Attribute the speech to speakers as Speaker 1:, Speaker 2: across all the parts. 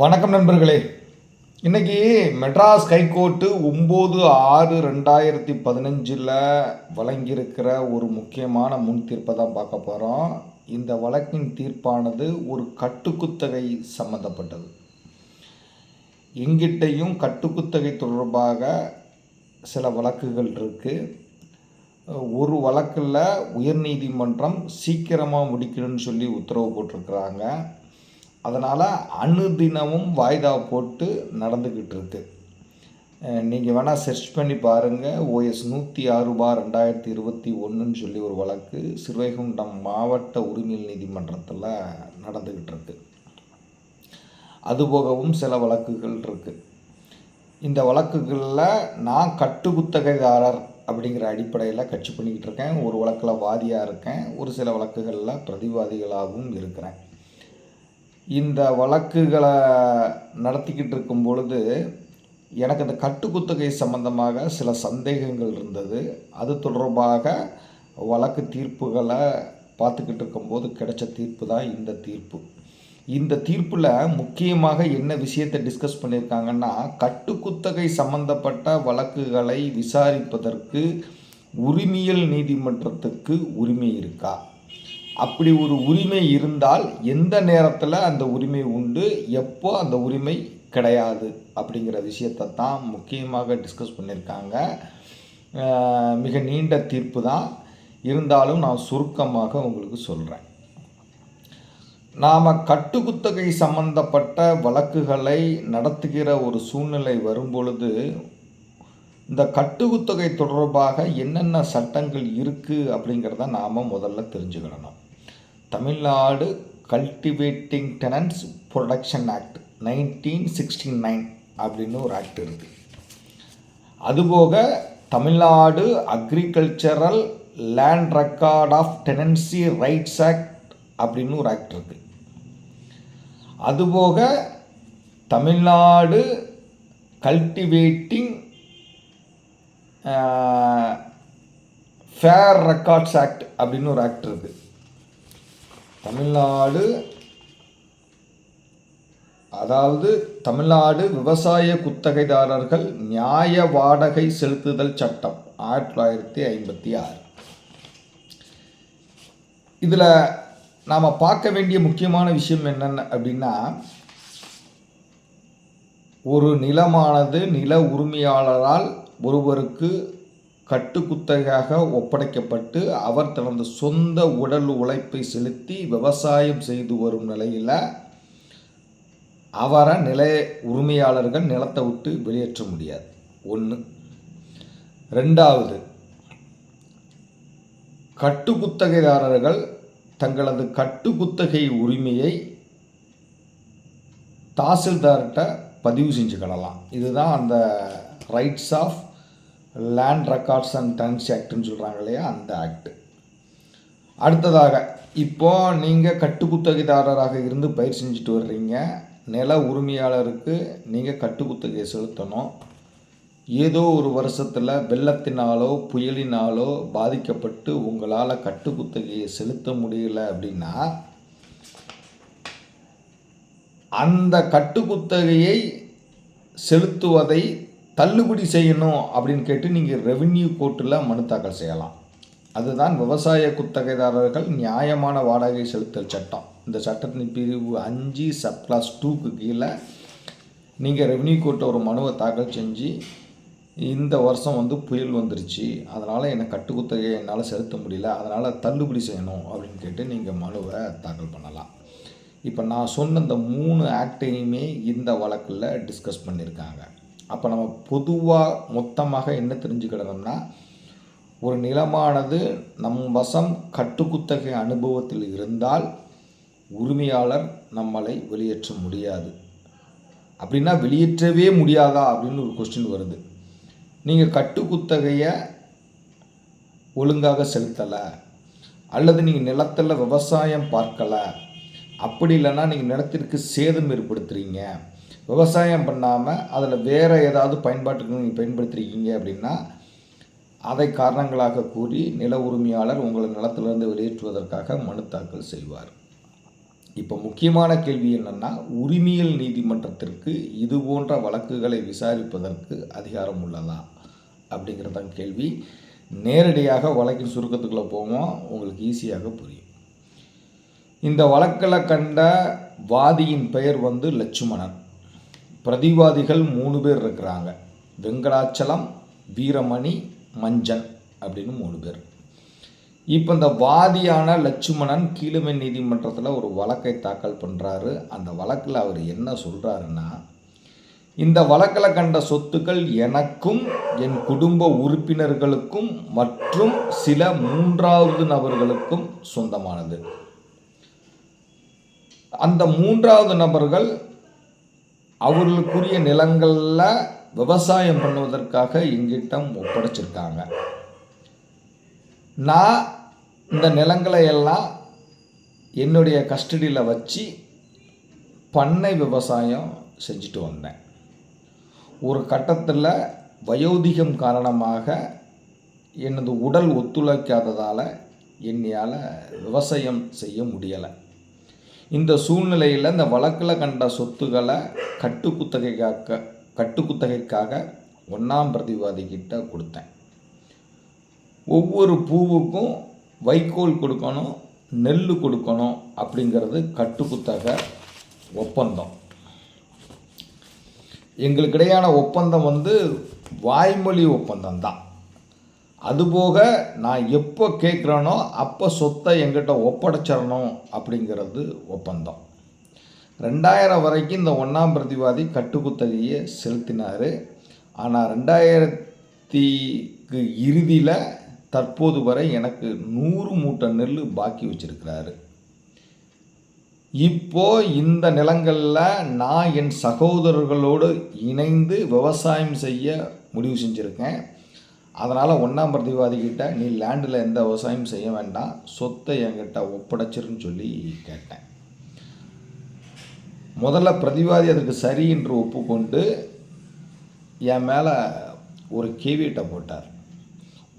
Speaker 1: வணக்கம் நண்பர்களே. இன்னைக்கு மெட்ராஸ் ஹைகோர்ட்டு ஒம்பது ஆறு ரெண்டாயிரத்தி பதினஞ்சில் வழங்கியிருக்கிற ஒரு முக்கியமான முன் தீர்ப்பை தான் பார்க்க போகிறோம் இந்த வழக்கின் தீர்ப்பானது ஒரு கட்டுக்குத்தகை சம்மந்தப்பட்டது எங்கிட்டையும் கட்டுக்குத்தகை தொடர்பாக சில வழக்குகள் இருக்குது ஒரு வழக்கில் உயர்நீதிமன்றம் சீக்கிரமாக முடிக்கணும்னு சொல்லி உத்தரவு போட்டிருக்கிறாங்க. அதனால் அனுதினமும் வாய்தா போட்டு நடந்துக்கிட்டு இருக்கு நீங்கள் வேணால் சர்ச் பண்ணி பாருங்கள் ஓஎஸ் நூற்றி ஆறு பார் ரெண்டாயிரத்தி இருபத்தி ஒன்றுன்னு சொல்லி ஒரு வழக்கு சிறுவைகுண்டம் மாவட்ட உரிமையல் நீதிமன்றத்தில் நடந்துக்கிட்டு இருக்கு அதுபோகவும் சில வழக்குகள் இருக்குது இந்த வழக்குகளில் நான் கட்டுக்குத்தகைதாரர் அப்படிங்கிற அடிப்படையில் கட்சி பண்ணிக்கிட்டு இருக்கேன் ஒரு வழக்கில் வாதியாக இருக்கேன். ஒரு சில வழக்குகளில் பிரதிவாதிகளாகவும் இருக்கிறேன். இந்த வழக்குகளை நடத்திக்கிட்டு இருக்கும் பொழுது எனக்கு இந்த கட்டுக்குத்தகை சம்பந்தமாக சில சந்தேகங்கள் இருந்தது. அது தொடர்பாக வழக்கு தீர்ப்புகளை பார்த்துக்கிட்டு இருக்கும்போது கிடைச்ச தீர்ப்பு தான் இந்த தீர்ப்பு. இந்த தீர்ப்பில் முக்கியமாக என்ன விஷயத்தை டிஸ்கஸ் பண்ணியிருக்காங்கன்னா கட்டுக்குத்தகை சம்பந்தப்பட்ட வழக்குகளை விசாரிப்பதற்கு உரிமையல் நீதிமன்றத்துக்கு உரிமை இருக்கா? அப்படி ஒரு உரிமை இருந்தால் எந்த நேரத்தில் அந்த உரிமை உண்டு எப்போ அந்த உரிமை கிடையாது அப்படிங்கிற விஷயத்தை தான் முக்கியமாக டிஸ்கஸ் பண்ணியிருக்காங்க. மிக நீண்ட தீர்ப்பு தான். இருந்தாலும் நான் சுருக்கமாக உங்களுக்கு சொல்கிறேன் நாம் கட்டுக்குத்தகை சம்பந்தப்பட்ட வழக்குகளை நடத்துகிற ஒரு சூழ்நிலை வரும்பொழுது இந்த கட்டுக்குத்தொகை தொடர்பாக என்னென்ன சட்டங்கள் இருக்குது அப்படிங்கிறத நாம் முதல்ல தெரிஞ்சுக்கிடணும் Tamil Nadu cultivating tenants production act nineteen sixty nine அப்படின்னு ஒரு ஆக்ட் இருக்குது அதுபோக Tamil Nadu agricultural land record of tenancy rights act அப்படின்னு ஒரு ஆக்ட் இருக்குது அதுபோக Tamil Nadu cultivating fair records act அப்படின்னு ஒரு ஆக்ட் இருக்குது தமிழ்நாடு அதாவது தமிழ்நாடு விவசாய குத்தகைதாரர்கள் நியாய வாடகை செலுத்துதல் சட்டம் ஆயிரத்தி தொள்ளாயிரத்தி ஐம்பத்தி ஆறு. இதில் நாம் பார்க்க வேண்டிய முக்கியமான விஷயம் என்னென்ன அப்படின்னா ஒரு நிலமானது நில உரிமையாளரால் ஒருவருக்கு கட்டுக்குத்தகையாக ஒப்படைக்கப்பட்டு அவர் தனது சொந்த உடல் உழைப்பை செலுத்தி விவசாயம் செய்து வரும் நிலையில் அவரை நிலைய உரிமையாளர்கள் நிலத்தை விட்டு வெளியேற்ற முடியாது. ஒன்று ரெண்டாவது கட்டுக்குத்தகைதாரர்கள் தங்களது கட்டுக்குத்தகை உரிமையை தாசில்தார்கிட்ட பதிவு செஞ்சுக்கிடலாம் இதுதான் அந்த rights of land records and tons ஆக்ட்னு சொல்கிறாங்க இல்லையா? அந்த ஆக்ட் அடுத்ததாக இப்போ நீங்கள் கட்டுக்குத்தகைதாரராக இருந்து பயிர் செஞ்சுட்டு வர்றீங்க. நில உரிமையாளருக்கு நீங்கள் கட்டுக்குத்தகையை செலுத்தணும். ஏதோ ஒரு வருஷத்தில் வெள்ளத்தினாலோ புயலினாலோ பாதிக்கப்பட்டு உங்களால் கட்டுக்குத்தகையை செலுத்த முடியல அப்படின்னா அந்த கட்டுக்குத்தகையை செலுத்துவதை தள்ளுபடி செய்யணும் அப்படின்னு கேட்டு நீங்கள் ரெவின்யூ கோர்ட்டில் மனு தாக்கல் செய்யலாம். அதுதான் விவசாய குத்தகைதாரர்கள் நியாயமான வாடகை செலுத்தல் சட்டம். இந்த சட்டத்தின் பிரிவு அஞ்சு சப் கிளாஸ் டூக்கு கீழே நீங்கள் ரெவின்யூ கோர்ட்டை ஒரு மனுவை தாக்கல் செஞ்சு இந்த வருஷம் வந்து புயல் வந்துருச்சு. அதனால் என்னை கட்டுக்குத்தகையை என்னால் செலுத்த முடியல. அதனால் தள்ளுபடி செய்யணும் அப்படின்னு கேட்டு நீங்கள் மனுவை தாக்கல் பண்ணலாம். இப்போ நான் சொன்ன இந்த மூணு ஆக்டையுமே இந்த வழக்கில் டிஸ்கஸ் பண்ணியிருக்காங்க அப்போ நம்ம பொதுவாக மொத்தமாக என்ன தெரிஞ்சுக்கிடணும்னா ஒரு நிலமானது நம் வசம் கட்டுக்குத்தகை அனுபவத்தில் இருந்தால் உரிமையாளர் நம்மளை வெளியேற்ற முடியாது. அப்படின்னா வெளியேற்றவே முடியாதா அப்படின்னு ஒரு கொஸ்டின் வருது. நீங்கள் கட்டுக்குத்தகையை ஒழுங்காக செலுத்தலை அல்லது நீங்கள் நிலத்தில் விவசாயம் பார்க்கலை அப்படி இல்லைன்னா நீங்கள் நிலத்திற்கு சேதம் ஏற்படுத்துகிறீங்க விவசாயம் பண்ணாமல் அதில் வேறு ஏதாவது பயன்பாட்டுக்கு நீங்கள் பயன்படுத்திருக்கீங்க அப்படின்னா அதை காரணங்களாக கூறி நில உரிமையாளர் உங்களை நிலத்திலிருந்து வெளியேற்றுவதற்காக மனு தாக்கல் செய்வார். இப்போ முக்கியமான கேள்வி என்னென்னா உரிமையல் நீதிமன்றத்திற்கு இது போன்ற வழக்குகளை விசாரிப்பதற்கு அதிகாரம் உள்ளதா? அப்படிங்கிறது தான் கேள்வி. நேரடியாக வழக்கின் சுருக்கத்துக்குள்ளே போவோம். உங்களுக்கு ஈஸியாக புரியும். இந்த வழக்கில் கண்ட வாதியின் பெயர் வந்து லட்சுமணன். பிரதிவாதிகள் மூணு பேர் இருக்கிறாங்க. வெங்கடாச்சலம் வீரமணி மஞ்சன் அப்படின்னு மூணு பேர். இப்போ இந்த வாதியான லட்சுமணன் கீழமை நீதிமன்றத்தில் ஒரு வழக்கை தாக்கல் பண்ணுறாரு அந்த வழக்கில் அவர் என்ன சொல்கிறாருன்னா இந்த வழக்கில் கண்ட சொத்துக்கள் எனக்கும் என் குடும்ப உறுப்பினர்களுக்கும் மற்றும் சில மூன்றாவது நபர்களுக்கும் சொந்தமானது. அந்த மூன்றாவது நபர்கள் அவர்களுக்குரிய நிலங்களில் விவசாயம் பண்ணுவதற்காக எங்கிட்டம் ஒப்படைச்சிருக்காங்க. நான் இந்த நிலங்களை எல்லாம் என்னுடைய கஸ்டடியில் வச்சு பண்ணை விவசாயம் செஞ்சுட்டு வந்தேன். ஒரு கட்டத்தில் வயோதிகம் காரணமாக எனது உடல் ஒத்துழைக்காததால் என்னையால் விவசாயம் செய்ய முடியலை. இந்த சூழ்நிலையில் இந்த வழக்கில் கண்ட சொத்துக்களை கட்டுக்குத்தகைக்காக கட்டுக்குத்தகைக்காக ஒன்றாம் பிரதிவாதிக்கிட்ட கொடுத்தேன். ஒவ்வொரு பூவுக்கும் வைக்கோல் கொடுக்கணும் நெல் கொடுக்கணும் அப்படிங்கிறது கட்டுக்குத்தக ஒப்பந்தம். எங்களுக்கிடையான ஒப்பந்தம் வந்து வாய்மொழி ஒப்பந்தம் தான் அதுபோக நான் எப்போ கேட்குறேனோ அப்போ சொத்தை எங்கிட்ட ஒப்படைச்சிடணும் அப்படிங்கிறது ஒப்பந்தம். ரெண்டாயிரம் வரைக்கும் இந்த ஒன்றாம் பிரதிவாதி கட்டுக்குத்தகையை செலுத்தினார். ஆனால் ரெண்டாயிரத்திக்கு இறுதியில் தற்போது வரை எனக்கு நூறு மூட்டை நெல் பாக்கி வச்சிருக்கிறாரு. இப்போ இந்த நிலங்களில் நான் என் சகோதரர்களோடு இணைந்து விவசாயம் செய்ய முடிவு செஞ்சுருக்கேன். அதனால் ஒன்றாம் பிரதிவாதிக்கிட்ட நீ லேண்டில் எந்த விவசாயம் செய்ய வேண்டாம் சொத்தை என்கிட்ட ஒப்படைச்சிருன்னு சொல்லி கேட்டேன். முதல்ல பிரதிவாதி அதுக்கு சரி என்று ஒப்புக்கொண்டு என் மேலே ஒரு கேவியட்டை போட்டார்.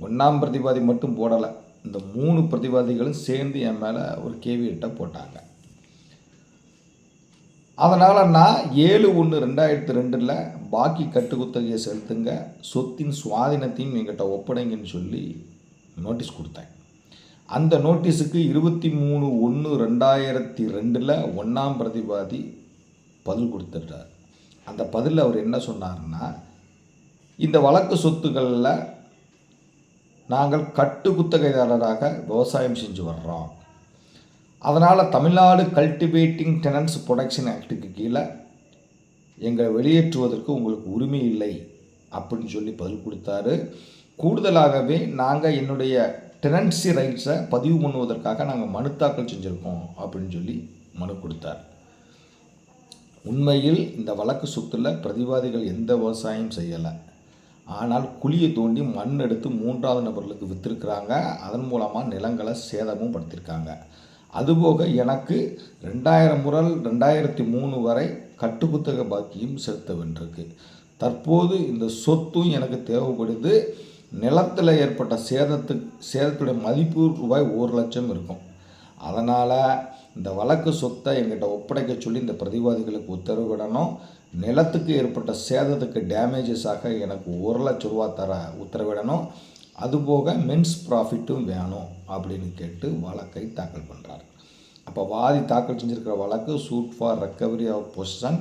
Speaker 1: ஒன்றாம் பிரதிவாதி மட்டும் போடலை இந்த மூணு பிரதிவாதிகளும் சேர்ந்து என் மேலே ஒரு கேவியட்டை போட்டாங்க. அதனால் நான் ஏழு ஒன்று ரெண்டாயிரத்து ரெண்டில் பாக்கி கட்டுக்குத்தகையை செலுத்துங்க சொத்தின் சுவாதீனத்தையும் எங்கிட்ட ஒப்படைங்கன்னு சொல்லி நோட்டீஸ் கொடுத்தேன். அந்த நோட்டீஸுக்கு இருபத்தி மூணு ஒன்று ரெண்டாயிரத்தி ரெண்டில் ஒன்றாம் பிரதிவாதி பதில் கொடுத்துட்டார் அந்த பதிலில் அவர் என்ன சொன்னார்னா இந்த வழக்கு சொத்துக்களில் நாங்கள் கட்டுக்குத்தகைதாரராக விவசாயம் செஞ்சு வர்றோம். அதனால் தமிழ்நாடு கல்டிவேட்டிங் டெனன்ஸ் ப்ரொடக்ஷன் ஆக்டுக்கு கீழே எங்களை வெளியேற்றுவதற்கு உங்களுக்கு உரிமை இல்லை அப்படின்னு சொல்லி பதில் கொடுத்தாரு. கூடுதலாகவே நாங்கள் என்னுடைய டெனன்சி ரைட்ஸை பதிவு பண்ணுவதற்காக நாங்கள் மனு தாக்கல் செஞ்சுருக்கோம் அப்படின்னு சொல்லி மனு கொடுத்தார். உண்மையில் இந்த வழக்கு சொத்தில் பிரதிவாதிகள் எந்த விவசாயம் செய்யலை. ஆனால் குழியை தோண்டி மண் எடுத்து மூன்றாவது நபர்களுக்கு விற்றுருக்குறாங்க அதன் மூலமாக நிலங்களை சேதமும் படுத்திருக்காங்க. அதுபோக எனக்கு ரெண்டாயிரம் முதல் ரெண்டாயிரத்தி மூணு வரை கட்டுப்புத்தக பாக்கியும் செலுத்த வேண்டியிருக்கு தற்போது இந்த சொத்தும் எனக்கு தேவைப்படுது. நிலத்தில் ஏற்பட்ட சேதத்துக்கு சேதத்துடைய மதிப்பு ரூபாய் ஒரு லட்சம் இருக்கும். அதனால் இந்த வழக்கு சொத்தை எங்கிட்ட ஒப்படைக்க சொல்லி இந்த பிரதிவாதிகளுக்கு உத்தரவிடணும் நிலத்துக்கு ஏற்பட்ட சேதத்துக்கு டேமேஜஸாக எனக்கு ஒரு லட்ச ரூபா தர உத்தரவிடணும். அதுபோக மென்ஸ் ப்ராஃபிட்டும் வேணும் அப்படின்னு கேட்டு வழக்கை தாக்கல் பண்ணுறார் அப்போ வாதி தாக்கல் செஞ்சுருக்கிற வழக்கு suit for recovery of possession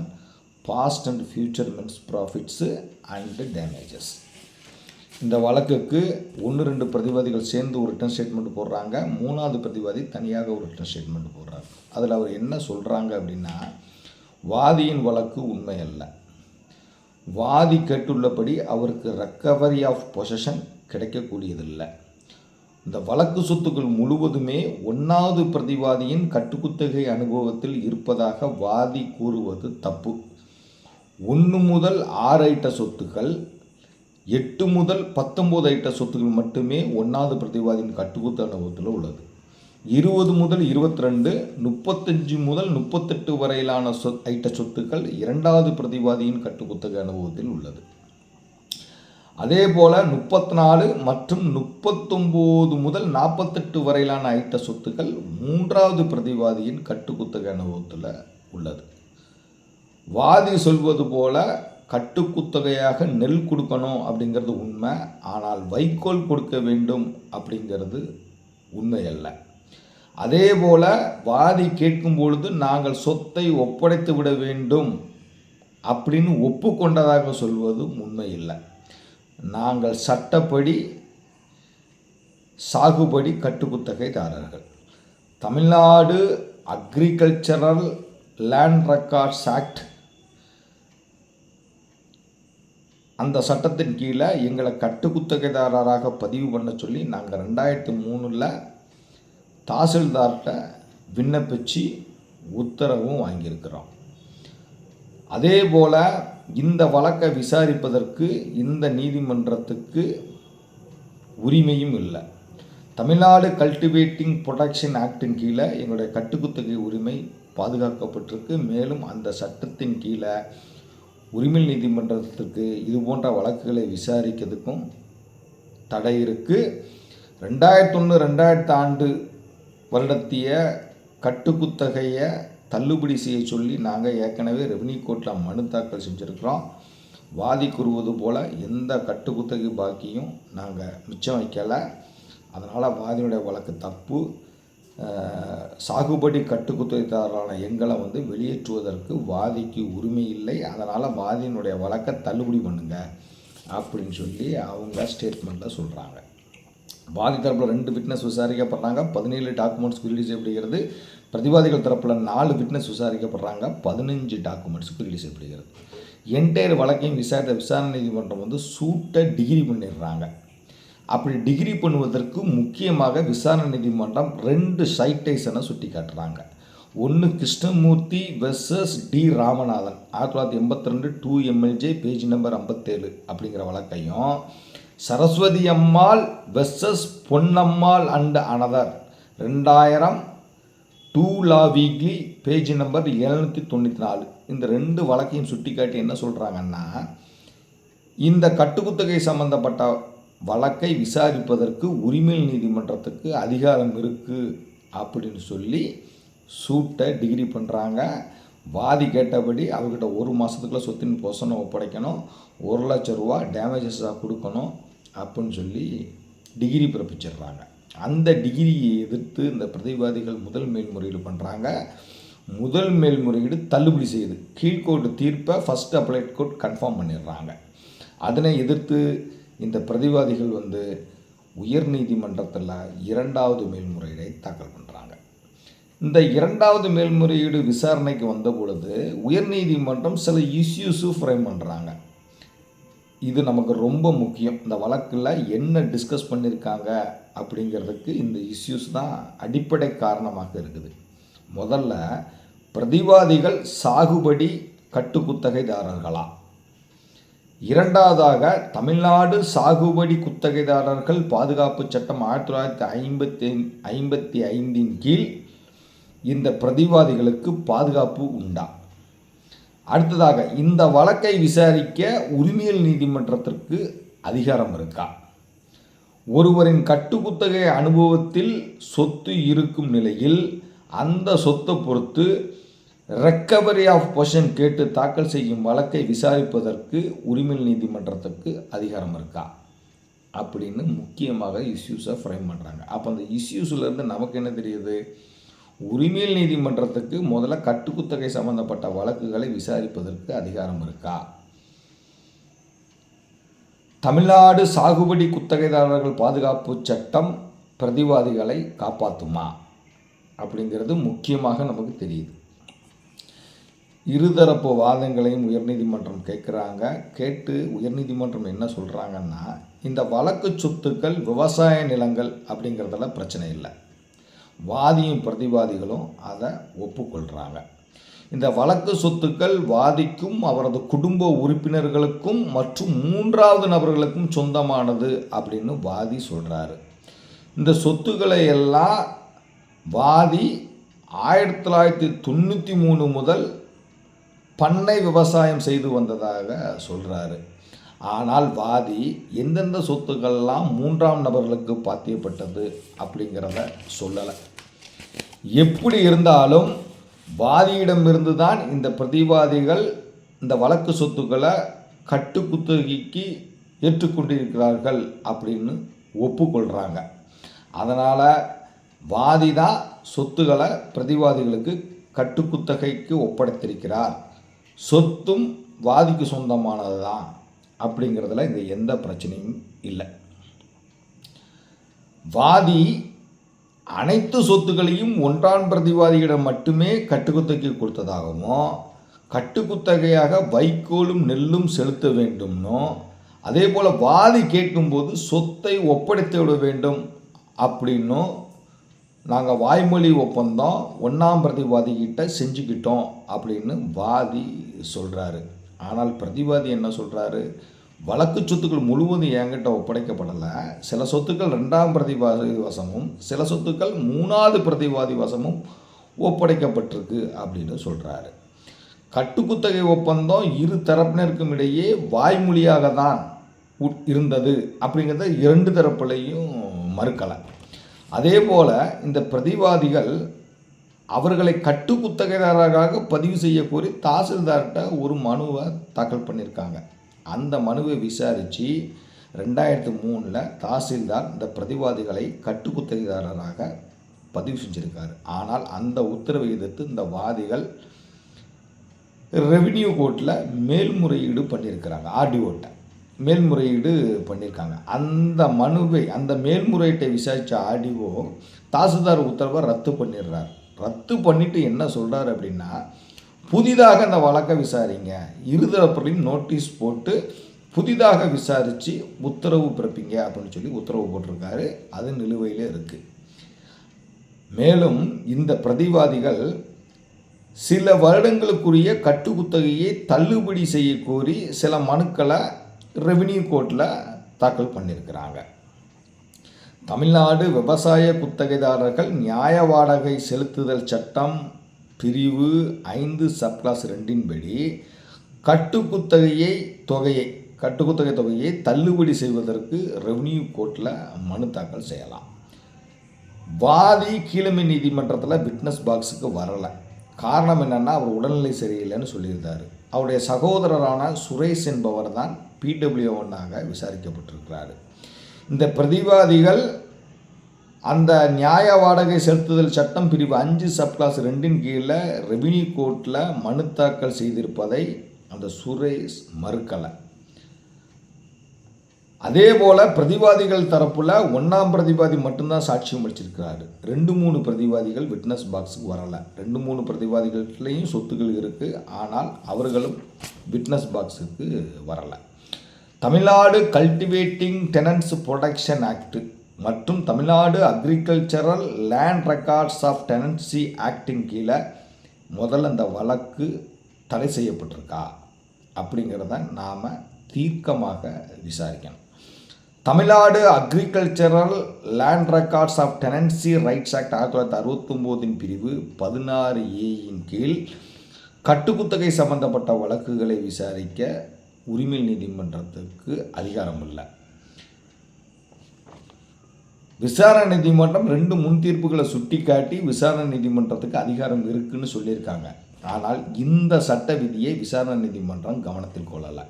Speaker 1: past and future mesne profits and damages இந்த வழக்குக்கு ஒன்று ரெண்டு பிரதிவாதிகள் சேர்ந்து ஒரு ரிட்டன் ஸ்டேட்மெண்ட் போடுறாங்க. மூணாவது பிரதிவாதி தனியாக ஒரு ரிட்டன் ஸ்டேட்மெண்ட் போடுறாரு. அதில் அவர் என்ன சொல்கிறாங்க அப்படின்னா வாதியின் வழக்கு உண்மை அல்ல வாதி கேட்டுள்ளபடி அவருக்கு ரெக்கவரி ஆஃப் பொசஷன் கிடைக்கக்கூடியதில்லை. இந்த வழக்கு சொத்துக்கள் முழுவதுமே ஒன்றாவது பிரதிவாதியின் கட்டுக்குத்தகை அனுபவத்தில் இருப்பதாக வாதி கூறுவது தப்பு. ஒன்று முதல் ஆறு ஐட்ட சொத்துக்கள் எட்டு முதல் பத்தொம்போது ஐட்ட சொத்துக்கள் மட்டுமே ஒன்றாவது பிரதிவாதியின் கட்டுக்குத்த அனுபவத்தில் உள்ளது. இருபது முதல் இருபத்தி ரெண்டு முப்பத்தஞ்சு முதல் முப்பத்தெட்டு வரையிலான சொத் ஐட்ட சொத்துக்கள் இரண்டாவது பிரதிவாதியின் கட்டுக்குத்தகை அனுபவத்தில் உள்ளது. அதே போல் முப்பத்தி நாலு மற்றும் முப்பத்தொம்போது முதல் நாற்பத்தெட்டு வரையிலான ஐட்ட சொத்துக்கள் மூன்றாவது பிரதிவாதியின் கட்டுக்குத்தகை அனுபவத்தில் உள்ளது. வாதி சொல்வது போல கட்டுக்குத்தகையாக நெல் கொடுக்கணும் அப்படிங்கிறது உண்மை ஆனால் வைக்கோல் கொடுக்க வேண்டும் அப்படிங்கிறது உண்மை அல்ல அதே போல வாதி கேட்கும் பொழுது நாங்கள் சொத்தை ஒப்படைத்து விட வேண்டும் அப்படின்னு ஒப்புக்கொண்டதாக சொல்வதும் உண்மை இல்லை நாங்கள் சட்டப்படி சாகுபடி கட்டுக்குத்தகைதாரர்கள் Tamil Nadu agricultural land records act அந்த சட்டத்தின் கீழே எங்களை கட்டுக்குத்தகைதாரராக பதிவு பண்ண சொல்லி நாங்கள் ரெண்டாயிரத்தி மூணில் தாசில்தார்கிட்ட விண்ணப்பிச்சு உத்தரவும் வாங்கியிருக்கிறோம். அதே போல் இந்த வழக்கை விசாரிப்பதற்கு இந்த நீதிமன்றத்துக்கு உரிமையும் இல்லை. தமிழ்நாடு கல்டிவேட்டிங் ப்ரொடக்ஷன் ஆக்டின் கீழே எங்களுடைய கட்டுக்குத்தகை உரிமை பாதுகாக்கப்பட்டிருக்கு. மேலும் அந்த சட்டத்தின் கீழே உரிமை நீதிமன்றத்திற்கு இது போன்ற வழக்குகளை விசாரிக்கிறதுக்கும் தடை இருக்குது ரெண்டாயிரத்தொன்று ரெண்டாயிரத்து ஆண்டு வருடத்திய கட்டுக்குத்தகையை தள்ளுபடி செய்ய சொல்லி நாங்கள் ஏற்கனவே ரெவன்யூ கோர்ட்டில் மனு தாக்கல் செஞ்சுருக்கிறோம். வாதி கூறுவது போல் எந்த கட்டுக்குத்தகை பாக்கியும் நாங்கள் மிச்சம் வைக்கலை. அதனால் வாதியுடைய வழக்கு தப்பு. சாகுபடி கட்டுக்குத்தகைதாரரான எங்களை வந்து வெளியேற்றுவதற்கு வாதிக்கு உரிமை இல்லை. அதனால் வாதியினுடைய வழக்கை தள்ளுபடி பண்ணுங்க அப்படின்னு சொல்லி அவங்க ஸ்டேட்மெண்ட்டில் சொல்கிறாங்க வாதி தரப்பில் ரெண்டு விட்னஸ் விசாரிக்கப்படுறாங்க. பதினேழு டாக்குமெண்ட்ஸ் ரிலீஸ் செய்யப்படுகிறது பிரதிவாதிகள் தரப்பில் நாலு விட்னஸ் விசாரிக்கப்படுறாங்க. பதினஞ்சு டாக்குமெண்ட்ஸ் ரிலீஸ் செய்யப்படுகிறது. என்டையர் வழக்கையும் விசாரித்த விசாரணை நீதிமன்றம் வந்து சூட்டை டிகிரி பண்ணிடுறாங்க. அப்படி டிகிரி பண்ணுவதற்கு முக்கியமாக விசாரணை நீதிமன்றம் ரெண்டு சைட்டேஷனை சுட்டி காட்டுறாங்க ஒன்று கிருஷ்ணமூர்த்தி வெர்சஸ் டி ராமநாதன். ஆயிரத்தி தொள்ளாயிரத்தி எண்பத்தி ரெண்டு டூ எம்எல்ஜே பேஜ் நம்பர் ஐம்பத்தேழு அப்படிங்கிற வழக்கையும் Saraswathi Ammal versus Ponnammal and another ரெண்டாயிரம் two law weekly page number எழுநூற்றி தொண்ணூற்றி நாலு இந்த ரெண்டு வழக்கையும் சுட்டிக்காட்டி என்ன சொல்கிறாங்கன்னா இந்த கட்டுக்குத்தகை சம்பந்தப்பட்ட வழக்கை விசாரிப்பதற்கு உரிமை நீதிமன்றத்துக்கு அதிகாரம் இருக்குது அப்படின்னு சொல்லி சூட்டை டிகிரி பண்ணுறாங்க வாதி கேட்டபடி அவர்கிட்ட ஒரு மாதத்துக்குள்ளே சொத்தின் பொசனை ஒப்படைக்கணும். ஒரு லட்ச ரூபா டேமேஜஸாக கொடுக்கணும் அப்படின்னு சொல்லி டிகிரி பிறப்பிச்சிடுறாங்க. அந்த டிகிரியை எதிர்த்து இந்த பிரதிவாதிகள் முதல் மேல்முறையீடு பண்ணுறாங்க முதல் மேல்முறையீடு தள்ளுபடி செய்யுது. கீழ்கோர்ட்டு தீர்ப்பை ஃபஸ்ட் அப்ளைட் கோர்ட் கன்ஃபார்ம் பண்ணிடுறாங்க. அதனை எதிர்த்து இந்த பிரதிவாதிகள் வந்து உயர் நீதிமன்றத்தில் இரண்டாவது மேல்முறையீடை தாக்கல் பண்ணுறாங்க இந்த இரண்டாவது மேல்முறையீடு விசாரணைக்கு வந்த பொழுது உயர்நீதிமன்றம் சில இஷ்யூஸும் ஃப்ரேம் பண்ணுறாங்க இது நமக்கு ரொம்ப முக்கியம். இந்த வழக்கில் என்ன டிஸ்கஸ் பண்ணியிருக்காங்க அப்படிங்கிறதுக்கு இந்த இஷ்யூஸ் தான் அடிப்படை காரணமாக இருக்குது. முதல்ல பிரதிவாதிகள் சாகுபடி கட்டுக்குத்தகைதாரர்களா? இரண்டாவதாக தமிழ்நாடு சாகுபடி குத்தகைதாரர்கள் பாதுகாப்பு சட்டம் ஆயிரத்தி தொள்ளாயிரத்தி ஐம்பத்தி ஐம்பத்தி ஐந்தின் கீழ் இந்த பிரதிவாதிகளுக்கு பாதுகாப்பு உண்டா? அடுத்ததாக இந்த வழக்கை விசாரிக்க உரிமையல் நீதிமன்றத்திற்கு அதிகாரம் இருக்கா? ஒருவரின் கட்டுக்குத்தகை அனுபவத்தில் சொத்து இருக்கும் நிலையில் அந்த சொத்தை பொறுத்து ரெக்கவரி ஆஃப் பொஷன் கேட்டு தாக்கல் செய்யும் வழக்கை விசாரிப்பதற்கு உரிமையல் நீதிமன்றத்துக்கு அதிகாரம் இருக்கா? அப்படின்னு முக்கியமாக இஷ்யூஸை ஃப்ரேம் பண்ணுறாங்க அப்போ அந்த இஷ்யூஸ்லேருந்து நமக்கு என்ன தெரியுது? உரிமையல் நீதிமன்றத்துக்கு முதல்ல கட்டுக்குத்தகை சம்பந்தப்பட்ட வழக்குகளை விசாரிப்பதற்கு அதிகாரம் இருக்கா? தமிழ்நாடு சாகுபடி குத்தகைதாரர்கள் பாதுகாப்பு சட்டம் பிரதிவாதிகளை காப்பாற்றுமா அப்படிங்கிறது முக்கியமாக நமக்கு தெரியுது. இருதரப்பு வாதங்களையும் உயர்நீதிமன்றம் கேட்குறாங்க. கேட்டு உயர்நீதிமன்றம் என்ன சொல்கிறாங்கன்னா இந்த வழக்கு சொத்துக்கள் விவசாய நிலங்கள் அப்படிங்கிறதுல பிரச்சனை இல்லை. வாதியும் பிரதிவாதிகளும் அதை ஒப்புக்கொள்கிறாங்க இந்த வழக்கு சொத்துக்கள் வாதிக்கும் அவரது குடும்ப உறுப்பினர்களுக்கும் மற்றும் மூன்றாவது நபர்களுக்கும் சொந்தமானது அப்படின்னு வாதி சொல்கிறாரு இந்த சொத்துக்களை எல்லாம் வாதி ஆயிரத்தி தொள்ளாயிரத்தி தொண்ணூற்றி மூணு முதல் பண்ணை விவசாயம் செய்து வந்ததாக சொல்கிறாரு ஆனால் வாதி எந்தெந்த சொத்துக்கள்லாம் மூன்றாம் நபர்களுக்கு பாத்தியப்பட்டது அப்படிங்கிறத சொல்லலை. எப்படி இருந்தாலும் வாதியிடமிருந்து தான் இந்த பிரதிவாதிகள் இந்த வழக்கு சொத்துக்களை கட்டுக்குத்தகைக்கு ஏற்றுக்கொண்டிருக்கிறார்கள் அப்படின்னு ஒப்புக்கொள்கிறாங்க அதனால் வாதி தான் சொத்துக்களை பிரதிவாதிகளுக்கு கட்டுக்குத்தகைக்கு ஒப்படைத்திருக்கிறார். சொத்தும் வாதிக்கு சொந்தமானது தான் அப்படிங்கிறதுல இது எந்த பிரச்சனையும் இல்லை. வாதி அனைத்து சொத்துக்களையும் ஒன்றான் பிரதிவாதியிடம் மட்டுமே கட்டுக்குத்தகை கொடுத்ததாகவும் கட்டுக்குத்தகையாக வைக்கோலும் நெல்லும் செலுத்த வேண்டும்னோ அதே போல் வாதி கேட்கும்போது சொத்தை ஒப்படைத்து விட வேண்டும் அப்படின்னும் நாங்கள் வாய்மொழி ஒப்பந்தம் ஒன்றாம் பிரதிவாதிகிட்ட செஞ்சுக்கிட்டோம் அப்படின்னு வாதி சொல்கிறாரு ஆனால் பிரதிவாதி என்ன சொல்கிறாரு வழக்கு சொத்துக்கள் முழுவதும் என்கிட்ட ஒப்படைக்கப்படலை. சில சொத்துக்கள் ரெண்டாம் பிரதிவாதி வசமும் சில சொத்துக்கள் மூணாவது பிரதிவாதி வசமும் ஒப்படைக்கப்பட்டிருக்கு அப்படின்னு சொல்கிறாரு கட்டுக்குத்தகை ஒப்பந்தம் இரு தரப்பினருக்கும் இடையே வாய்மொழியாக தான் உட்- இருந்தது அப்படிங்கிறத இரண்டு தரப்புலையும் மறுக்கலை. அதே போல் இந்த பிரதிவாதிகள் அவர்களை கட்டு குத்தகைதாரராக பதிவு செய்ய கோரி தாசில்தார்கிட்ட ஒரு மனுவை தாக்கல் பண்ணியிருக்காங்க. அந்த மனுவை விசாரித்து ரெண்டாயிரத்து மூணில் தாசில்தார் இந்த பிரதிவாதிகளை கட்டுக்குத்தகைதாரராக பதிவு செஞ்சுருக்காரு. ஆனால் அந்த உத்தரவை எதிர்த்து இந்த வாதிகள் ரெவின்யூ கோர்ட்டில் மேல்முறையீடு பண்ணியிருக்கிறாங்க. ஆர்டிஓட்ட மேல்முறையீடு பண்ணியிருக்காங்க. அந்த மனுவை அந்த மேல்முறையீட்டை விசாரித்த ஆர்டிஓ தாசில்தார் உத்தரவை ரத்து பண்ணிடுறார். ரத்து பண்ணிவிட்டு என்ன சொல்கிறார் அப்படின்னா புதிதாக அந்த வழக்கை விசாரிங்க. இருதரப்புலையும் நோட்டீஸ் போட்டு புதிதாக விசாரித்து உத்தரவு பிறப்பிங்க அப்படின்னு சொல்லி உத்தரவு போட்டிருக்காரு. அது நிலுவையில் இருக்குது மேலும் இந்த பிரதிவாதிகள் சில வருடங்களுக்குரிய கட்டுக்குத்தகையை தள்ளுபடி செய்ய கோரி சில மனுக்களை ரெவின்யூ கோர்ட்டில் தாக்கல் பண்ணியிருக்கிறாங்க. தமிழ்நாடு விவசாய குத்தகைதாரர்கள் நியாய வாடகை செலுத்துதல் சட்டம் பிரிவு ஐந்து சப்கிளாஸ் ரெண்டின்படி கட்டுக்குத்தகையை தொகையை கட்டுக்குத்தகை தொகையை தள்ளுபடி செய்வதற்கு ரெவன்யூ கோர்ட்டில் மனு தாக்கல் செய்யலாம். வாதி கீழமை நீதிமன்றத்தில் விட்னஸ் பாக்ஸுக்கு வரலை. காரணம் என்னென்னா அவர் உடல்நிலை சரியில்லைன்னு சொல்லியிருந்தார். அவருடைய சகோதரரான சுரேஷ் என்பவர் தான் பிடபிள்யூ ஒன்னாக விசாரிக்கப்பட்டிருக்கிறாரு. இந்த பிரதிவாதிகள் அந்த நியாய வாடகை செலுத்துதல் சட்டம் பிரிவு அஞ்சு சப்கிளாஸ் ரெண்டின் கீழே ரெவின்யூ கோர்ட்டில் மனு தாக்கல் செய்திருப்பதை அந்த சுரேஷ் மறுக்கலை. அதே போல் பிரதிவாதிகள் தரப்பில் ஒன்றாம் பிரதிவாதி மட்டும்தான் சாட்சியம் அளிச்சிருக்கிறாரு. ரெண்டு மூணு பிரதிவாதிகள் விட்னஸ் பாக்ஸுக்கு வரலை. ரெண்டு மூணு பிரதிவாதிகள்லேயும் சொத்துக்கள் இருக்குது ஆனால் அவர்களும் விட்னஸ் பாக்ஸுக்கு வரலை. Tamil Nadu cultivating tenants protection act மற்றும் Tamil Nadu agricultural land records of tenancy actin கீழே முதல்ல அந்த வழக்கு தடை செய்யப்பட்டிருக்கா? அப்படிங்கிறத நாம் தீர்க்கமாக விசாரிக்கணும். Tamil Nadu agricultural land records of tenancy rights act ஆயிரத்தி தொள்ளாயிரத்தி அறுபத்தொம்போதின் பிரிவு பதினாறு ஏயின் கீழ் கட்டுக்குத்தகை சம்பந்தப்பட்ட வழக்குகளை விசாரிக்க உரிமை நீதிமன்றத்துக்கு அதிகாரம் இல்லை விசாரணை நீதிமன்றம் ரெண்டு முன் தீர்ப்புகளை சுட்டிக்காட்டி விசாரணை நீதிமன்றத்துக்கு அதிகாரம் இருக்குன்னு சொல்லியிருக்காங்க. ஆனால் இந்த சட்ட விதியை விசாரணை நீதிமன்றம் கவனத்தில் கொள்ளலை.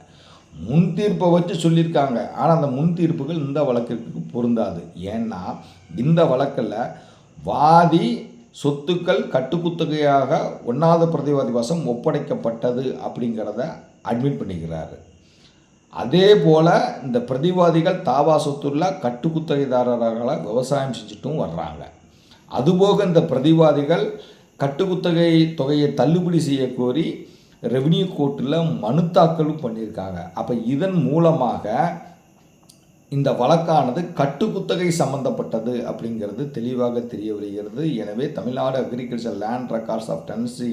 Speaker 1: முன் தீர்ப்பை வச்சு சொல்லியிருக்காங்க. ஆனால் அந்த முன் தீர்ப்புகள் இந்த வழக்கிற்கு பொருந்தாது. ஏன்னா இந்த வழக்கில் வாதி சொத்துக்கள் கட்டுக்குத்தகையாக ஒன்றாவது பிரதிவாதி வசம் ஒப்படைக்கப்பட்டது அப்படிங்கிறத அட்மிட் பண்ணிக்கிறாரு. அதே போல் இந்த பிரதிவாதிகள் தாவா சொத்துள்ள கட்டுக்குத்தகைதாரர்களாக விவசாயம் செஞ்சுட்டும் வர்றாங்க. அதுபோக இந்த பிரதிவாதிகள் கட்டுக்குத்தகை தொகையை தள்ளுபடி செய்ய கோரி ரெவென்யூ கோர்ட்டில் மனு தாக்கலும் பண்ணியிருக்காங்க. அப்போ இதன் மூலமாக இந்த வழக்கானது கட்டுக்குத்தகை சம்பந்தப்பட்டது அப்படிங்கிறது தெளிவாக தெரிய வருகிறது. எனவே Tamil Nadu agriculture land records of tenancy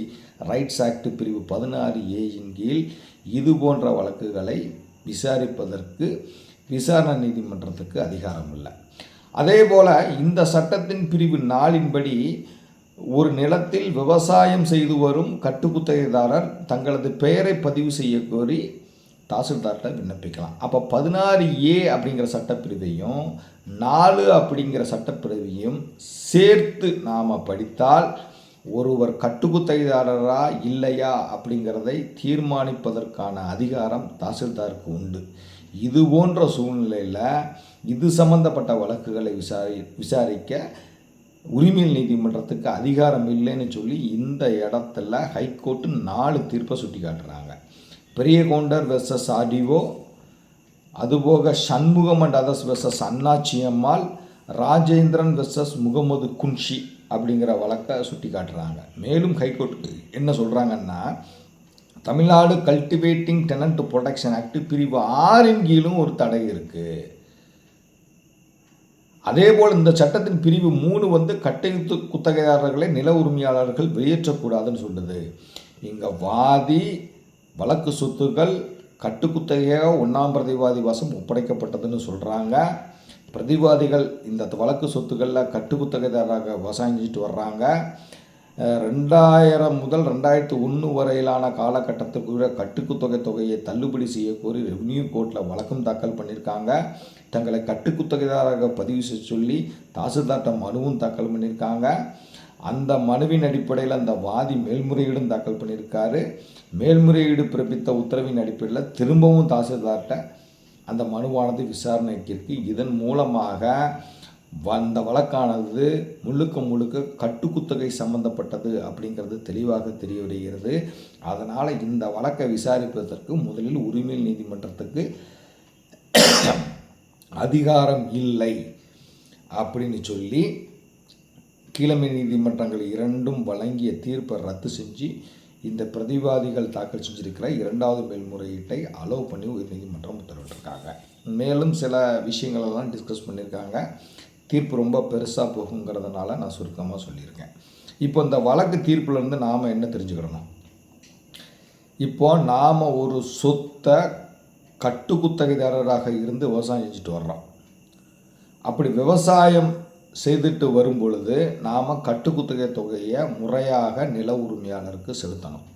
Speaker 1: rights act பிரிவு பதினாறு ஏயின் கீழ் இது போன்ற வழக்குகளை விசாரிப்பதற்கு விசாரணை நீதிமன்றத்துக்கு அதிகாரம் இல்லை அதே போல் இந்த சட்டத்தின் பிரிவு நாளின்படி ஒரு நிலத்தில் விவசாயம் செய்து வரும் கட்டுக்குத்தகைதாரர் தங்களது பெயரை பதிவு செய்ய கோரி தாசில்தார்கிட்ட விண்ணப்பிக்கலாம். அப்போ பதினாறு ஏ அப்படிங்கிற சட்டப்பிரிவையும் நாலு அப்படிங்கிற சட்டப்பிரிவையும் சேர்த்து நாம் படித்தால் ஒருவர் கட்டுக்குத்தைதாரரா இல்லையா அப்படிங்கிறதை தீர்மானிப்பதற்கான அதிகாரம் தாசில்தாருக்கு உண்டு. இது போன்ற சூழ்நிலையில் இது சம்பந்தப்பட்ட வழக்குகளை விசாரி விசாரிக்க உரிமையல் நீதிமன்றத்துக்கு அதிகாரம் இல்லைன்னு சொல்லி இந்த இடத்துல ஹைகோர்ட்டு நாலு தீர்ப்பை சுட்டி காட்டுறாங்க பெரிய கவுண்டர் வெர்சஸ் ஆர்டிஓ அதுபோக Shanmugam and others versus Annachi Ammal Rajendran versus Mohammed Kunshi அப்படிங்கிற வழக்கை சுட்டி காட்டுறாங்க. மேலும் ஹைகோர்ட் என்ன சொல்கிறாங்கன்னா Tamil Nadu cultivating tenant protection act பிரிவு ஆறின் கீழும் ஒரு தடை இருக்குது அதேபோல் இந்த சட்டத்தின் பிரிவு மூணு வந்து கட்டையுத்து குத்தகைதாரர்களை நில உரிமையாளர்கள் வெளியேற்றக்கூடாதுன்னு சொல்லுது. இங்கே வாதி வழக்கு சொத்துக்கள் கட்டுக்குத்தகையாக ஒன்றாம் பிரதிவாதி வசம் ஒப்படைக்கப்பட்டதுன்னு சொல்கிறாங்க பிரதிவாதிகள் இந்த வழக்கு சொத்துக்களில் கட்டுக்குத்தகைதாரராக விவசாயிஞ்சிட்டு வர்றாங்க. ரெண்டாயிரம் முதல் ரெண்டாயிரத்து ஒன்று வரையிலான காலகட்டத்துக்குள்ள கட்டுக்குத்தொகை தொகையை தள்ளுபடி செய்யக்கோரி ரெவன்யூ கோர்ட்டில் வழக்கம் தாக்கல் பண்ணியிருக்காங்க. தங்களை கட்டுக்குத்தொகைதாராக பதிவு செய்ய சொல்லி தாசில்தார்ட்ட மனுவும் தாக்கல் பண்ணியிருக்காங்க. அந்த மனுவின் அடிப்படையில் அந்த வாதி மேல்முறையீடும் தாக்கல் பண்ணியிருக்காரு. மேல்முறையீடு பிறப்பித்த உத்தரவின் அடிப்படையில் திரும்பவும் தாசில்தார்ட்ட அந்த மனுவானது விசாரணைக்கு இதன் மூலமாக அந்த வழக்கானது முழுக்க முழுக்க கட்டுக்குத்தகை சம்பந்தப்பட்டது அப்படிங்கிறது தெளிவாக தெரிய வருகிறது அதனால் இந்த வழக்கை விசாரிப்பதற்கு முதலில் உரிமையல் நீதிமன்றத்துக்கு அதிகாரம் இல்லை அப்படின்னு சொல்லி கீழமை நீதிமன்றங்கள் இரண்டும் வழங்கிய தீர்ப்பை ரத்து செஞ்சு இந்த பிரதிவாதிகள் தாக்கல் செஞ்சிருக்கிற இரண்டாவது மேல்முறையீட்டை அலோவ் பண்ணி உயர்நீதிமன்றம் உத்தரவிட்டிருக்காங்க. மேலும் சில விஷயங்களெல்லாம் டிஸ்கஸ் பண்ணியிருக்காங்க. தீர்ப்பு ரொம்ப பெருசாக போகுங்கிறதுனால நான் சுருக்கமாக சொல்லியிருக்கேன். இப்போ இந்த வழக்கு தீர்ப்புலேருந்து நாம் என்ன தெரிஞ்சுக்கிறணும்? இப்போ நாம் ஒரு சொத்தை கட்டுக்குத்தகைதாரராக இருந்து விவசாயம் செஞ்சுட்டு வர்றோம். அப்படி விவசாயம் செய்துட்டு வரும் பொழுது நாம் கட்டுக்குத்தகை தொகையை முறையாக நில உரிமையாளருக்கு செலுத்தணும்.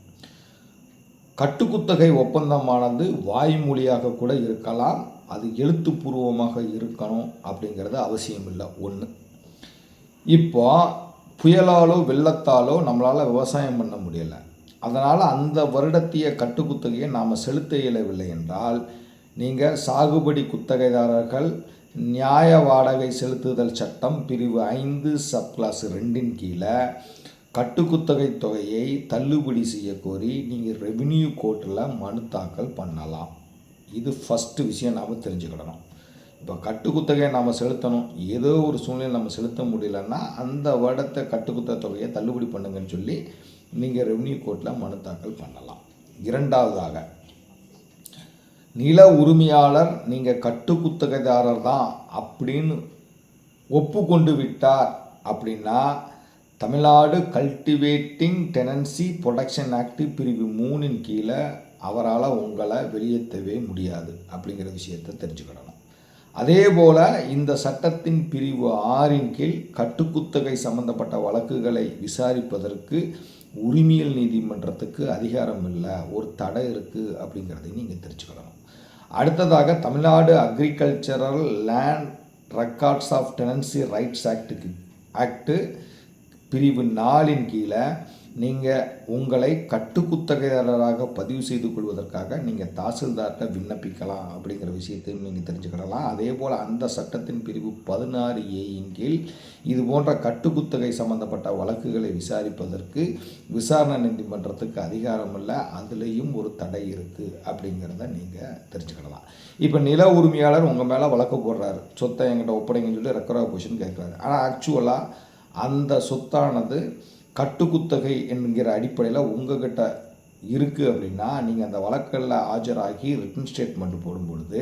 Speaker 1: கட்டுக்குத்தகை ஒப்பந்தமானது வாய்மொழியாக கூட இருக்கலாம் அது எழுத்துப்பூர்வமாக இருக்கணும் அப்படிங்கிறது அவசியம் இல்லை. ஒன்று இப்போ புயலாலோ வெள்ளத்தாலோ நம்மளால் விவசாயம் பண்ண முடியலை. அதனால் அந்த வருடத்திய கட்டுக்குத்தகையை நாம் செலுத்த இயலவில்லை என்றால் நீங்கள் சாகுபடி குத்தகைதாரர்கள் நியாய வாடகை செலுத்துதல் சட்டம் பிரிவு ஐந்து சப் கிளாஸ் ரெண்டின் கீழே கட்டுக்குத்தகை தொகையை தள்ளுபடி செய்ய கோரி நீங்கள் ரெவின்யூ கோர்ட்டில் மனு தாக்கல் பண்ணலாம். இது ஃபஸ்ட்டு விஷயம் நாம் தெரிஞ்சுக்கிடணும். இப்போ கட்டுக்குத்தகையை நாம் செலுத்தணும். ஏதோ ஒரு சூழ்நிலை நம்ம செலுத்த முடியலன்னா அந்த வருடத்தை கட்டுக்குத்த தொகையை தள்ளுபடி பண்ணுங்கன்னு சொல்லி நீங்கள் ரெவின்யூ கோர்ட்டில் மனு தாக்கல் பண்ணலாம். இரண்டாவதாக நில உரிமையாளர் நீங்கள் கட்டுக்குத்தகைதாரர் தான் அப்படின்னு ஒப்புக்கொண்டு விட்டார் அப்படின்னா Tamil Nadu cultivating tenancy protection act பிரிவு மூணின் கீழே அவரால் உங்களை வெளியேற்றவே முடியாது அப்படிங்கிற விஷயத்தை தெரிஞ்சுக்கிடணும். அதே போல் இந்த சட்டத்தின் பிரிவு ஆறின் கீழ் கட்டுக்குத்தகை சம்பந்தப்பட்ட வழக்குகளை விசாரிப்பதற்கு உரிமையல் நீதிமன்றத்துக்கு அதிகாரம் இல்லை ஒரு தடை இருக்குது அப்படிங்கிறதையும் நீங்கள் தெரிஞ்சுக்கணும் அடுத்ததாக Tamil Nadu agricultural land records of tenancy rights ஆக்டுக்கு act பிரிவு நாலின் கீழே நீங்கள் உங்களை கட்டுக்குத்தகையாளராக பதிவு செய்து கொள்வதற்காக நீங்கள் தாசில்தார்கிட்ட விண்ணப்பிக்கலாம் அப்படிங்கிற விஷயத்தையும் நீங்கள் தெரிஞ்சுக்கிடலாம். அதே போல் அந்த சட்டத்தின் பிரிவு பதினாறு ஏயின் கீழ் இது போன்ற கட்டுக்குத்தகை சம்பந்தப்பட்ட வழக்குகளை விசாரிப்பதற்கு விசாரணை நீதிமன்றத்துக்கு அதிகாரம் இல்லை அதுலேயும் ஒரு தடை இருக்குது அப்படிங்கிறத நீங்கள் தெரிஞ்சுக்கிடலாம். இப்போ நில உரிமையாளர் உங்கள் மேலே வழக்கு போடுறாரு. சொத்தை என்கிட்ட ஒப்படைங்கன்னு சொல்லி ரெக்கரா கொஷின் கேட்குறாரு ஆனால் ஆக்சுவலாக அந்த சொத்தானது கட்டுக்குத்தகை என்கிற அடிப்படையில் உங்ககிட்ட இருக்குது அப்படின்னா நீங்கள் அந்த வழக்கில் ஆஜராகி ரிட்டன் ஸ்டேட்மெண்ட் போடும் பொழுது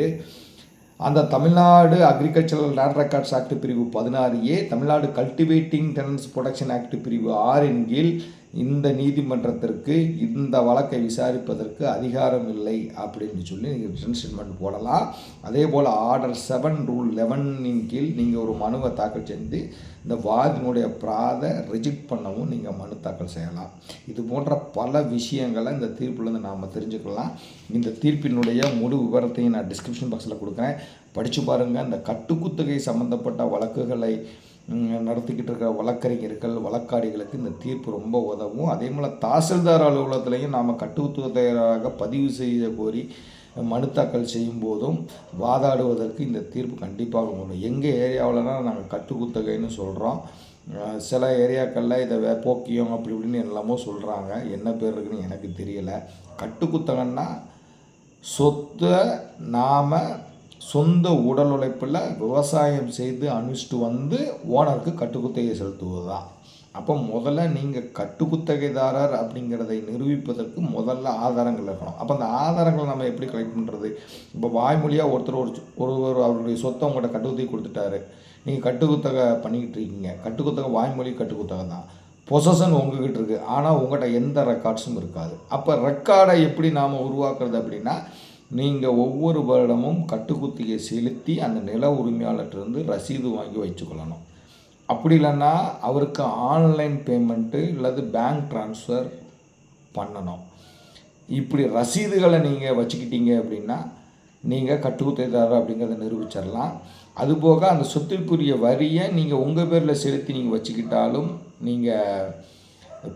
Speaker 1: அந்த Tamil Nadu agricultural land records act பிரிவு பதினாறு A Tamil Nadu cultivating tenants protection act பிரிவு ஆறின் கீழ் இந்த நீதிமன்றத்திற்கு இந்த வழக்கை விசாரிப்பதற்கு அதிகாரம் இல்லை அப்படின்னு சொல்லி நீங்கள் ரிட்டன் ஸ்டேட்மெண்ட் போடலாம். அதே போல் ஆர்டர் செவன் ரூல் லெவனின் கீழ் நீங்கள் ஒரு மனுவை தாக்கல் செஞ்சு இந்த வாதினுடைய பிராத ரிஜெக்ட் பண்ணவும் நீங்கள் மனு தாக்கல் செய்யலாம். இது போன்ற பல விஷயங்களை இந்த தீர்ப்புலேருந்து நாம் தெரிஞ்சுக்கலாம். இந்த தீர்ப்பினுடைய முழு விவரத்தையும் நான் டிஸ்கிரிப்ஷன் பாக்ஸில் கொடுக்குறேன். படித்து பாருங்கள் இந்த கட்டுக்குத்தகை சம்மந்தப்பட்ட வழக்குகளை நடத்திக்கிட்டு இருக்கிற வழக்கறிஞர்கள் வழக்காடிகளுக்கு இந்த தீர்ப்பு ரொம்ப உதவும். அதே போல் தாசில்தார் அலுவலகத்திலையும் நாம் கட்டுக்குத்தகையாக பதிவு செய்ய கோரி மனு தாக்கல் செய்யும் போதும் வாதாடுவதற்கு இந்த தீர்ப்பு கண்டிப்பாக உண்டு. எங்கள் ஏரியாவில்னா நாங்கள் கட்டுக்குத்தகைன்னு சொல்கிறோம் சில ஏரியாக்களில் இதை வே போக்கியம் அப்படி இப்படின்னு எல்லாமோ சொல்கிறாங்க என்ன பேர் இருக்குன்னு எனக்கு தெரியலை. கட்டுக்குத்தகன்னா சொத்தை நாம் சொந்த உடல் உழைப்பில் விவசாயம் செய்து அனுஷ்டு வந்து ஓனருக்கு கட்டுக்குத்தகையை செலுத்துவது? தான் அப்போ முதல்ல நீங்கள் கட்டுக்குத்தகைதாரர் அப்படிங்கிறதை நிரூபிப்பதற்கு முதல்ல ஆதாரங்கள் இருக்கணும். அப்போ அந்த ஆதாரங்களை நம்ம எப்படி கலெக்ட் பண்ணுறது இப்போ வாய்மொழியாக ஒருத்தர் ஒரு ஒருவர் அவருடைய சொத்தை உங்கள்கிட்ட கட்டுக்குத்தகை கொடுத்துட்டாரு. நீங்கள் கட்டுக்குத்தகை பண்ணிக்கிட்டு இருக்கீங்க. கட்டுக்குத்தகை வாய்மொழி கட்டுக்குத்தகை தான். பொசஷன் உங்ககிட்ட இருக்குது ஆனால் உங்கள்கிட்ட எந்த ரெக்கார்ட்ஸும் இருக்காது. அப்போ ரெக்கார்டை எப்படி நாம் உருவாக்குறது அப்படின்னா நீங்கள் ஒவ்வொரு வருடமும் கட்டுக்குத்தியை செலுத்தி அந்த நில உரிமையாளர்கிட்டருந்து ரசீது வாங்கி வச்சுக்கொள்ளணும் அப்படி இல்லைன்னா அவருக்கு ஆன்லைன் பேமெண்ட்டு இல்லது பேங்க் ட்ரான்ஸ்ஃபர் பண்ணணும். இப்படி ரசீதுகளை நீங்கள் வச்சுக்கிட்டீங்க அப்படின்னா நீங்கள் கட்டுக்குத்தைதாரர் அப்படிங்கிறத நிரூபிச்சிடலாம். அதுபோக அந்த சொத்திற்குரிய வரியை நீங்கள் உங்கள் பேரில் செலுத்தி நீங்கள் வச்சுக்கிட்டாலும் நீங்கள்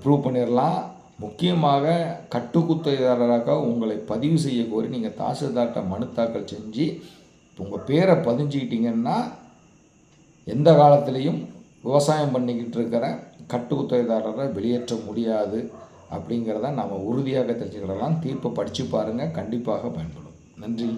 Speaker 1: ப்ரூவ் பண்ணிடலாம். முக்கியமாக கட்டுக்குத்தைதாரராக உங்களை பதிவு செய்ய கோரி நீங்கள் தாசில்தார்கிட்ட மனு தாக்கல் செஞ்சு உங்கள் பேரை பதிஞ்சுக்கிட்டிங்கன்னா எந்த காலத்துலேயும் விவசாயம் பண்ணிக்கிட்டு இருக்கிற கட்டுக்குத்தைதாரரை வெளியேற்ற முடியாது அப்படிங்கிறத நாம் உறுதியாக தெரிஞ்சுக்கிடலாம். தீர்ப்பை படித்து பாருங்கள் கண்டிப்பாக பயன்படும். நன்றி.